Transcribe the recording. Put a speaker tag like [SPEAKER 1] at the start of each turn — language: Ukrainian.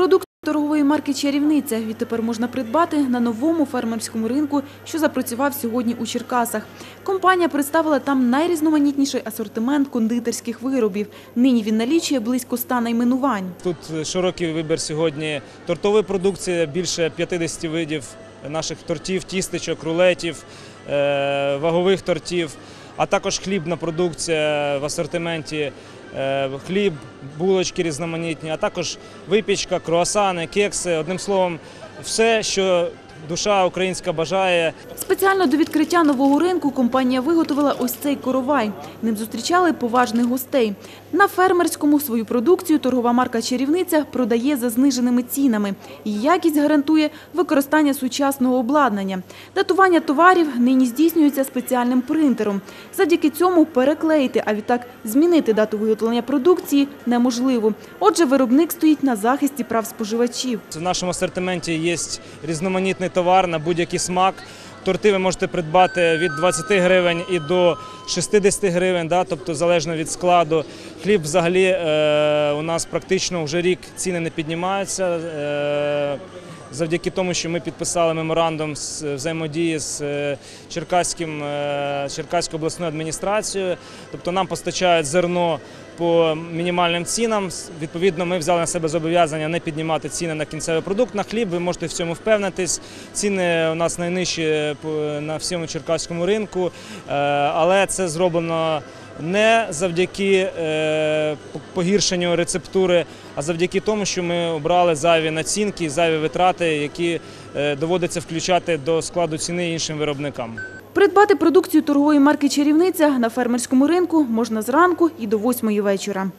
[SPEAKER 1] Продукт торгової марки «Чарівниця» відтепер можна придбати на новому фермерському ринку, що запрацював сьогодні у Черкасах. Компанія представила там найрізноманітніший асортимент кондитерських виробів. Нині він налічує близько ста найменувань.
[SPEAKER 2] Тут широкий вибір сьогодні тортової продукції, більше 50 видів наших тортів, тістечок, рулетів, е, вагових тортів, а також хлібна продукція в асортименті. е, Хліб, булочки різноманітні, а також випічка, круасани, кекси. Одним словом, все, що душа українська бажає,
[SPEAKER 1] Спеціально до відкриття нового ринку компанія виготовила ось цей коровай. Ним зустрічали поважних гостей. На фермерському свою продукцію торгова марка «Чарівниця» продає за зниженими цінами. І якість гарантує використання сучасного обладнання. Датування товарів нині здійснюється спеціальним принтером. Завдяки цьому переклеїти, а відтак змінити дату виготовлення продукції неможливо. Отже, виробник стоїть на захисті прав споживачів.
[SPEAKER 2] В нашому асортименті є різноманітний товар на будь-який смак. Торти ви можете придбати від 20 гривень і до 60 гривень, да, тобто залежно від складу. Хліб взагалі е, у нас практично вже рік ціни не піднімаються. Е, Завдяки тому, що ми підписали меморандум з взаємодії з е, Черкаським, е, Черкаською обласною адміністрацією, тобто нам постачають зерно по мінімальним цінам. Відповідно, ми взяли на себе зобов'язання не піднімати ціни на кінцевий продукт. На хліб ви можете в цьому впевнитись. Ціни у нас найнижчі на всьому черкаському ринку, е, але це зроблено не завдяки е, погіршенню рецептури, а завдяки тому, що ми обрали зайві націнки, зайві витрати, які е, доводиться включати до складу ціни іншим виробникам.
[SPEAKER 1] Придбати продукцію торгової марки «Чарівниця» на фермерському ринку можна зранку і до восьмої вечора.